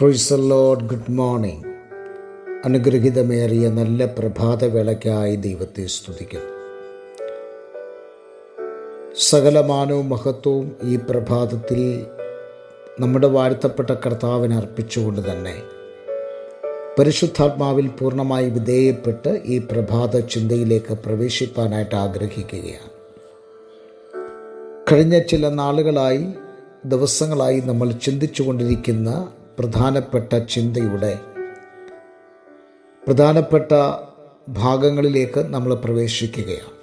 Praise the Lord good morning അനുഗ്രഹിതമേറിയ നല്ല പ്രഭാതവേളയ്ക്കായി ദൈവത്തെ സ്തുതിക്കുന്നു. സകലമാനവും മഹത്വവും ഈ പ്രഭാതത്തിൽ നമ്മുടെ വാഴ്ത്തപ്പെട്ട കർത്താവിന് അർപ്പിച്ചുകൊണ്ട് തന്നെ പരിശുദ്ധാത്മാവിൽ പൂർണമായി വിധേയപ്പെട്ട് ഈ പ്രഭാത ചിന്തയിലേക്ക് പ്രവേശിപ്പാനായിട്ട് ആഗ്രഹിക്കുകയാണ്. കഴിഞ്ഞ ചില നാളുകളായി ദിവസങ്ങളായി നമ്മൾ ചിന്തിച്ചു കൊണ്ടിരിക്കുന്ന പ്രധാനപ്പെട്ട ചിന്തയുടെ പ്രധാനപ്പെട്ട ഭാഗങ്ങളിലേക്ക് നമ്മൾ പ്രവേശിക്കുകയാണ്.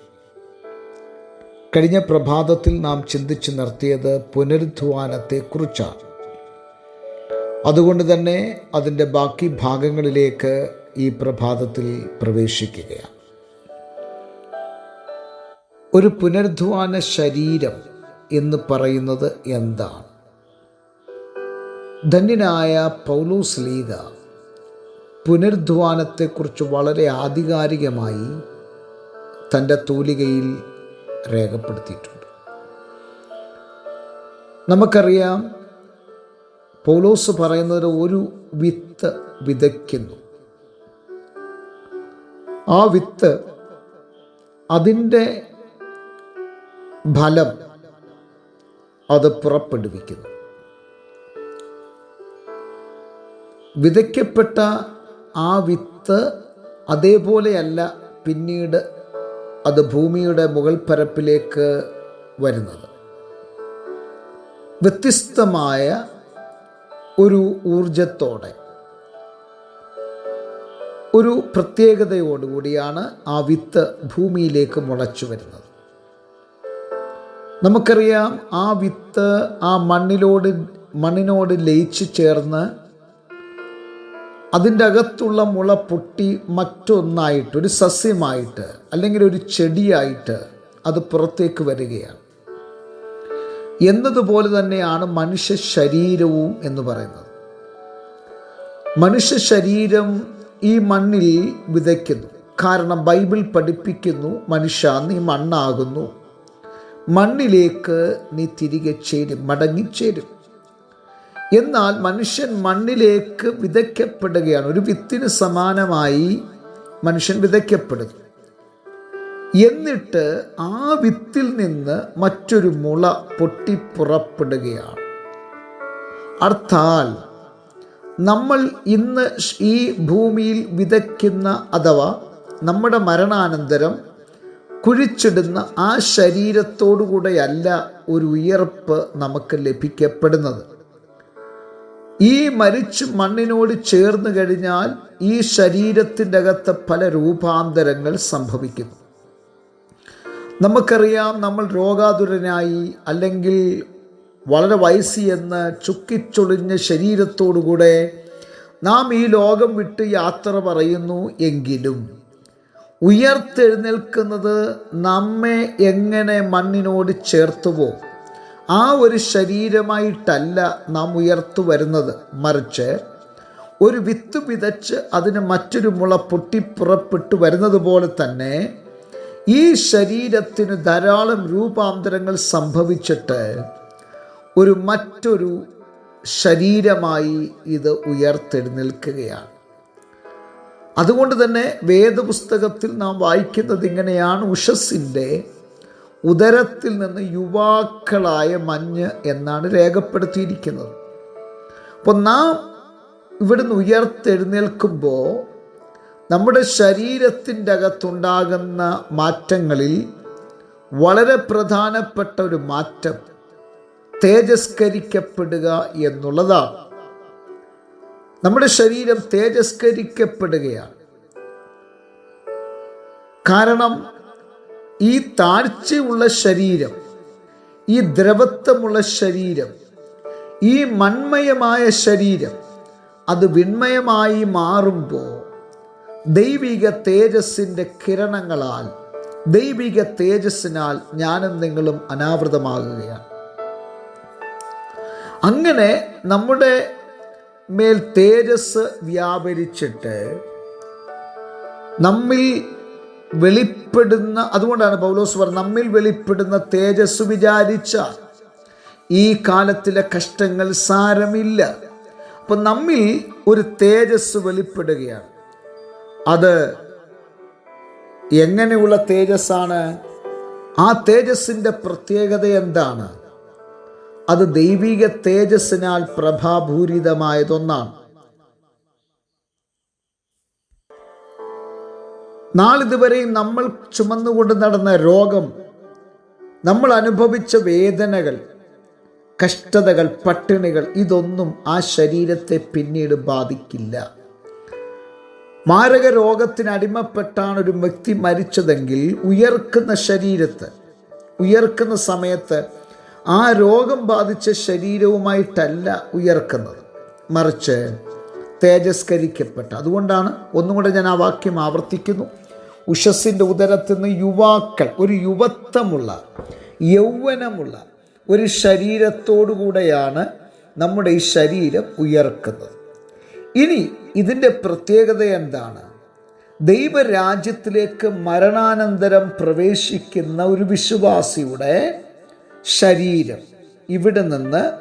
കഴിഞ്ഞ പ്രഭാതത്തിൽ നാം ചിന്തിച്ചു നിർത്തിയത് പുനരുദ്ധാനത്തെക്കുറിച്ചാണ്. അതുകൊണ്ട് തന്നെ അതിന്റെ ബാക്കി ഭാഗങ്ങളിലേക്ക് ഈ പ്രഭാതത്തിൽ പ്രവേശിക്കുകയാണ്. ഒരു പുനരുദ്ധാന ശരീരം എന്ന് പറയുന്നത് എന്താണ്? ധന്യനായ പൗലോസ് ലീഗ പുനരുദ്ധാനത്തെക്കുറിച്ച് വളരെ ആധികാരികമായി തന്റെ തൂലികയിൽ രേഖപ്പെടുത്തിയിട്ടുണ്ട്. നമുക്കറിയാം പൗലോസ് പറയുന്നത് ഒരു വിത്ത് വിതയ്ക്കുന്നു. ആ വിത്ത് അതിന്റെ ഫലം അത് പുറപ്പെടുവിക്കുന്നു. വിതയ്ക്കപ്പെട്ട ആ വിത്ത് അതേപോലെയല്ല പിന്നീട് അത് ഭൂമിയുടെ മുകൾ പരപ്പിലേക്ക് വരുന്നത്. വ്യത്യസ്തമായ ഒരു ഊർജത്തോടെ ഒരു പ്രത്യേകതയോടുകൂടിയാണ് ആ വിത്ത് ഭൂമിയിലേക്ക് മുളച്ചു വരുന്നത്. നമുക്കറിയാം ആ വിത്ത് ആ മണ്ണിലോട് മണ്ണിനോട് ലയിച്ചു ചേർന്ന് അതിന്റെ അകത്തുള്ള മുള പൊട്ടി മറ്റൊന്നായിട്ട് ഒരു സസ്യമായിട്ട് അല്ലെങ്കിൽ ഒരു ചെടിയായിട്ട് അത് പുറത്തേക്ക് വരികയാണ്. എന്നതുപോലെ തന്നെയാണ് മനുഷ്യ ശരീരവും എന്ന് പറയുന്നത്. മനുഷ്യ ശരീരം ഈ മണ്ണിൽ വിതയ്ക്കുന്നു. കാരണം ബൈബിൾ പഠിപ്പിക്കുന്നു മനുഷ്യ നീ മണ്ണാകുന്നു. മണ്ണിലേക്ക് നീ തിരികെ ചേരും മടങ്ങിച്ചേരും. എന്നാൽ മനുഷ്യൻ മണ്ണിലേക്ക് വിതയ്ക്കപ്പെടുകയാണ്. ഒരു വിത്തിന് സമാനമായി മനുഷ്യൻ വിതയ്ക്കപ്പെടുന്നു. എന്നിട്ട് ആ വിത്തിൽ നിന്ന് മറ്റൊരു മുള പൊട്ടിപ്പുറപ്പെടുകയാണ് അർത്ഥാൽ നമ്മൾ ഇന്ന് ഈ ഭൂമിയിൽ വിതയ്ക്കുന്ന അഥവാ നമ്മുടെ മരണാനന്തരം കുഴിച്ചിടുന്ന ആ ശരീരത്തോടുകൂടെയല്ല ഒരു ഉയർപ്പ് നമുക്ക് ലഭിക്കപ്പെടുന്നത്. ഈ മരിച്ച് മണ്ണിനോട് ചേർന്ന് കഴിഞ്ഞാൽ ഈ ശരീരത്തിന്റെ അകത്ത് പല രൂപാന്തരങ്ങൾ സംഭവിക്കുന്നു. നമുക്കറിയാം നമ്മൾ രോഗാതുരനായി അല്ലെങ്കിൽ വളരെ വയസ്സി എന്ന് ചുക്കിച്ചൊളിഞ്ഞ ശരീരത്തോടുകൂടെ നാം ഈ ലോകം വിട്ട് യാത്ര പറയുന്നു എങ്കിലും ഉയർത്തെഴുന്നേൽക്കുന്നത് നമ്മെ എങ്ങനെ മണ്ണിനോട് ചേർത്തുവോ? ആ ഒരു ശരീരമായിട്ടല്ല നാം ഉയർത്തു വരുന്നത് മറിച്ച് ഒരു വിത്ത് വിതച്ച് അതിന് മറ്റൊരു മുള പൊട്ടിപ്പുറപ്പെട്ടു വരുന്നത് പോലെ തന്നെ ഈ ശരീരത്തിന് ധാരാളം രൂപാന്തരങ്ങൾ സംഭവിച്ചിട്ട് ഒരു മറ്റൊരു ശരീരമായി ഇത് ഉയർത്തെഴുന്നേൽക്കുകയാണ്. അതുകൊണ്ട് തന്നെ വേദപുസ്തകത്തിൽ നാം വായിക്കുന്നത് ഇങ്ങനെയാണ്. ഉഷസ്സിന്റെ ഉദരത്തിൽ നിന്ന് യുവാക്കളായ മഞ്ഞ് എന്നാണ് രേഖപ്പെടുത്തിയിരിക്കുന്നത്. അപ്പോൾ നാം ഇവിടുന്ന് ഉയർത്തെഴുന്നേൽക്കുമ്പോൾ നമ്മുടെ ശരീരത്തിന്റെ അകത്തുണ്ടാകുന്ന മാറ്റങ്ങളിൽ വളരെ പ്രധാനപ്പെട്ട ഒരു മാറ്റം തേജസ്കരിക്കപ്പെടുക എന്നുള്ളതാണ്. നമ്മുടെ ശരീരം തേജസ്കരിക്കപ്പെടുകയാണ്. കാരണം ഈ താഴ്ചയുള്ള ശരീരം ഈ ദ്രവത്വമുള്ള ശരീരം ഈ മൺമയമായ ശരീരം അത് വിൺമയമായി മാറുമ്പോൾ ദൈവിക തേജസ്സിന്റെ കിരണങ്ങളാൽ ദൈവിക തേജസ്സിനാൽ ഞാനും നിങ്ങളും അനാവൃതമാകുകയാണ്. അങ്ങനെ നമ്മുടെ മേൽ തേജസ് വ്യാപരിച്ചിട്ട് നമ്മിൽ വെളിപ്പെടുന്ന അതുകൊണ്ടാണ് പൗലോസ് പറഞ്ഞത് നമ്മിൽ വെളിപ്പെടുന്ന തേജസ് വിചാരിച്ച ഈ കാലത്തിലെ കഷ്ടങ്ങൾ സാരമില്ല. അപ്പം നമ്മിൽ ഒരു തേജസ് വെളിപ്പെടുകയാണ്. അത് എങ്ങനെയുള്ള തേജസ്സാണ്? ആ തേജസ്സിന്റെ പ്രത്യേകത എന്താണ്? അത് ദൈവിക തേജസ്സിനാൽ പ്രഭാപൂരിതമായതൊന്നാണ്. നാളിതുവരെയും നമ്മൾ ചുമന്നുകൊണ്ട് നടന്ന രോഗം നമ്മൾ അനുഭവിച്ച വേദനകൾ കഷ്ടതകൾ പട്ടിണികൾ ഇതൊന്നും ആ ശരീരത്തെ പിന്നീട് ബാധിക്കില്ല. മാരക രോഗത്തിന് അടിമപ്പെട്ടാണ് ഒരു വ്യക്തി മരിച്ചതെങ്കിൽ ഉയർക്കുന്ന ശരീരത്ത് ഉയർക്കുന്ന സമയത്ത് ആ രോഗം ബാധിച്ച ശരീരവുമായിട്ടല്ല ഉയർക്കുന്നത്. മറിച്ച് തേജസ്കരിക്കപ്പെട്ട. അതുകൊണ്ടാണ് ഒന്നുകൂടെ ഞാൻ ആ വാക്യം ആവർത്തിക്കുന്നു. ഉഷസ്സിന്റെ ഉദരത്തിൽ നിന്ന് യുവാക്കൾ ഒരു യുവത്വമുള്ള യൗവനമുള്ള ഒരു ശരീരത്തോടുകൂടെയാണ് നമ്മുടെ ഈ ശരീരം ഉയർക്കുന്നത്. ഇനി ഇതിന്റെ പ്രത്യേകത എന്താണ്? ദൈവരാജ്യത്തിലേക്ക് മരണാനന്തരം പ്രവേശിക്കുന്ന ഒരു വിശ്വാസിയുടെ ശരീരം. ഇവിടെ നിന്ന്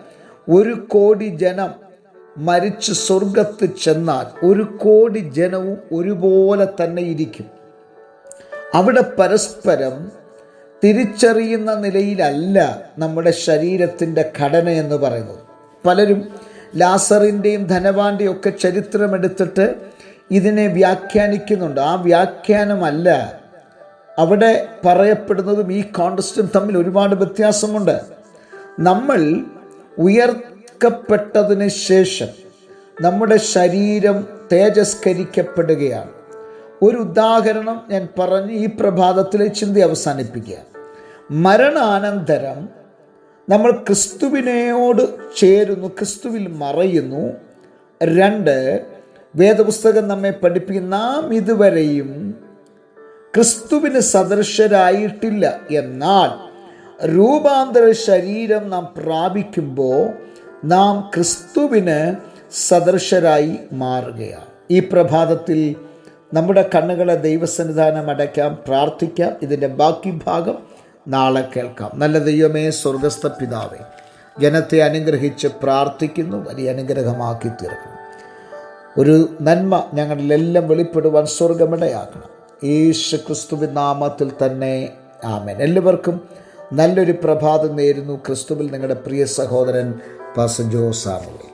ഒരു കോടി ജനം മരിച്ച് സ്വർഗത്ത് ചെന്നാൽ ഒരു കോടി ജനവും ഒരുപോലെ തന്നെ ഇരിക്കും. അവിടെ പരസ്പരം തിരിച്ചറിയുന്ന നിലയിലല്ല നമ്മുടെ ശരീരത്തിന്റെ ഘടന എന്ന് പറയുന്നത്. പലരും ലാസറിന്റെയും ധനവാന്റെയും ഒക്കെ ചരിത്രമെടുത്തിട്ട് ഇതിനെ വ്യാഖ്യാനിക്കുന്നുണ്ട്. ആ വ്യാഖ്യാനമല്ല അവിടെ പറയപ്പെടുന്നതും ഈ കോണ്ടസ്റ്റും തമ്മിൽ ഒരുപാട് വ്യത്യാസമുണ്ട്. നമ്മൾ ഉയർക്കപ്പെട്ടതിന് ശേഷം നമ്മുടെ ശരീരം തേജസ്കരിക്കപ്പെടുകയാണ്. ഒരു ഉദാഹരണം ഞാൻ പറഞ്ഞ് ഈ പ്രഭാതത്തിലെ ചിന്ത അവസാനിപ്പിക്കുക. മരണാനന്തരം നമ്മൾ ക്രിസ്തുവിനെയോട് ചേരുന്നു ക്രിസ്തുവിൽ മറയുന്നു. രണ്ട് വേദപുസ്തകം നമ്മെ പഠിപ്പിക്കുന്ന നാം ഇതുവരെയും ക്രിസ്തുവിന് സദൃശരായിട്ടില്ല. എന്നാൽ രൂപാന്തര ശരീരം നാം പ്രാപിക്കുമ്പോൾ നാം ക്രിസ്തുവിന് സദൃശരായി മാറുകയാണ്. ഈ പ്രഭാതത്തിൽ നമ്മുടെ കണ്ണുകളെ ദൈവസന്നിധാനം അടയ്ക്കാം പ്രാർത്ഥിക്കാം. ഇതിന്റെ ബാക്കി ഭാഗം നാളെ കേൾക്കാം. നല്ല ദൈവമേ സ്വർഗസ്ഥ പിതാവേ ജനത്തെ അനുഗ്രഹിച്ച് പ്രാർത്ഥിക്കുന്നു വലിയ അനുഗ്രഹമാക്കി തീർക്കണം ഒരു നന്മ ഞങ്ങളിലെല്ലാം വെളിപ്പെടുവാൻ സ്വർഗമിടയാക്കണം യേശു ക്രിസ്തുവിൻ നാമത്തിൽ തന്നെ ആമൻ. എല്ലാവർക്കും നല്ലൊരു പ്രഭാതം നേരുന്നു. ക്രിസ്തുവിൽ നിങ്ങളുടെ പ്രിയ സഹോദരൻ പാസ ജോ സാമുവൽ